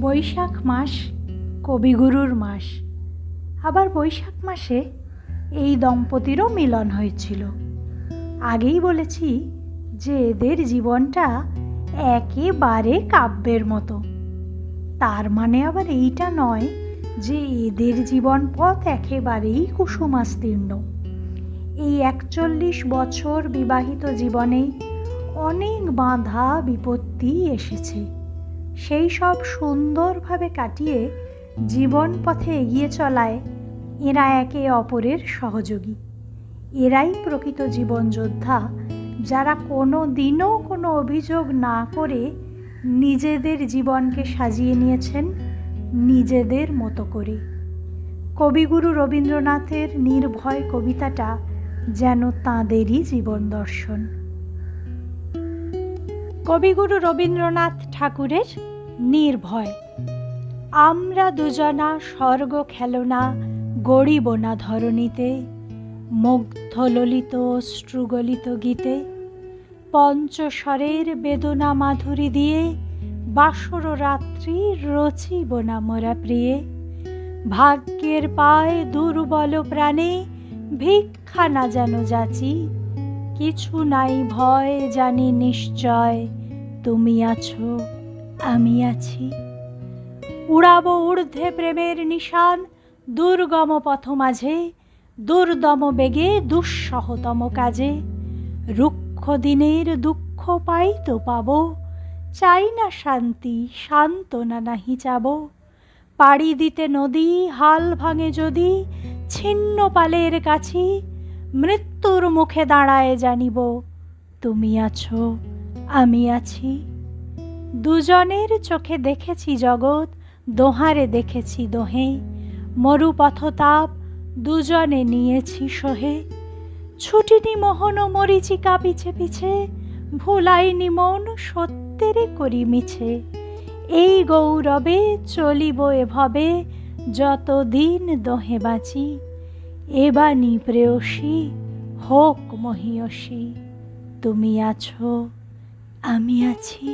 বৈশাখ মাস, কবিগুরুর মাস। আবার বৈশাখ মাসে এই দম্পতিরও মিলন হয়েছিল। আগেই বলেছি যে এদের জীবনটা একেবারে কাব্যের মতো। তার মানে আবার এইটা নয় যে এদের জীবন পথ একেবারেই কুসুমাস্তীর্ণ। এই একচল্লিশ বছর বিবাহিত জীবনে অনেক বাধা বিপত্তি এসেছে। সেই সব সুন্দরভাবে কাটিয়ে জীবন পথে এগিয়ে চলায় এরা একে অপরের সহযোগী। এরাই প্রকৃত জীবন যোদ্ধা যারা কোনো দিনও কোনো অভিযোগ না করে নিজেদের জীবনকে সাজিয়ে নিয়েছেন নিজেদের মতো করে। কবিগুরু রবীন্দ্রনাথের নির্ভয় কবিতাটা যেন তাঁদেরই জীবন দর্শন। কবিগুরু রবীন্দ্রনাথ ঠাকুরের নির্ভয়। আমরা দুজনা স্বর্গ খেলনা গড়িব না ধরণীতে, মুগ্ধ ললিত শ্রুগলিত গীতে। পঞ্চস্বরের বেদনা মাধুরী দিয়ে বাসর রাত্রি রচিব না মোরা প্রিয়ে। ভাগ্যের পায় দুর্বল প্রাণে ভিক্ষা না যেন যাচি। কিছু নাই ভয় জানি নিশ্চয়, তুমি আছো আমি আছি। উড়াবো ঊর্ধ্বে প্রেমের নিশান, দুর্গম পথ মাঝে, দুর্দম বেগে, দুঃসহতম কাজে। রুক্ষ দিনের দুঃখ পাই তো পাবো, চাই না শান্তি সান্ত্বনা নাহি চাব। পাড়ি দিতে নদী, হাল ভাঙে যদি, ছিন্ন পালের কাছি, মৃত্যুর মুখে দাঁড়ায় জানিব, তুমি আছো, আমি আছি। দুজনের চোখে দেখেছি জগৎ, দোহারে দেখেছি দোহে। মরুপথতাপ দুজনে নিয়েছি সহে। ছুটিনি মোহন মরিচিকা পিছে পিছে, ভুলাইনি মন সত্যেরে করি মিছে। এই গৌরবে চলিব এভাবে, যতদিন দোহে বাঁচি এবানি প্রেয়সী হোক মহিয়সী। তুমি আছো। আমি আছি।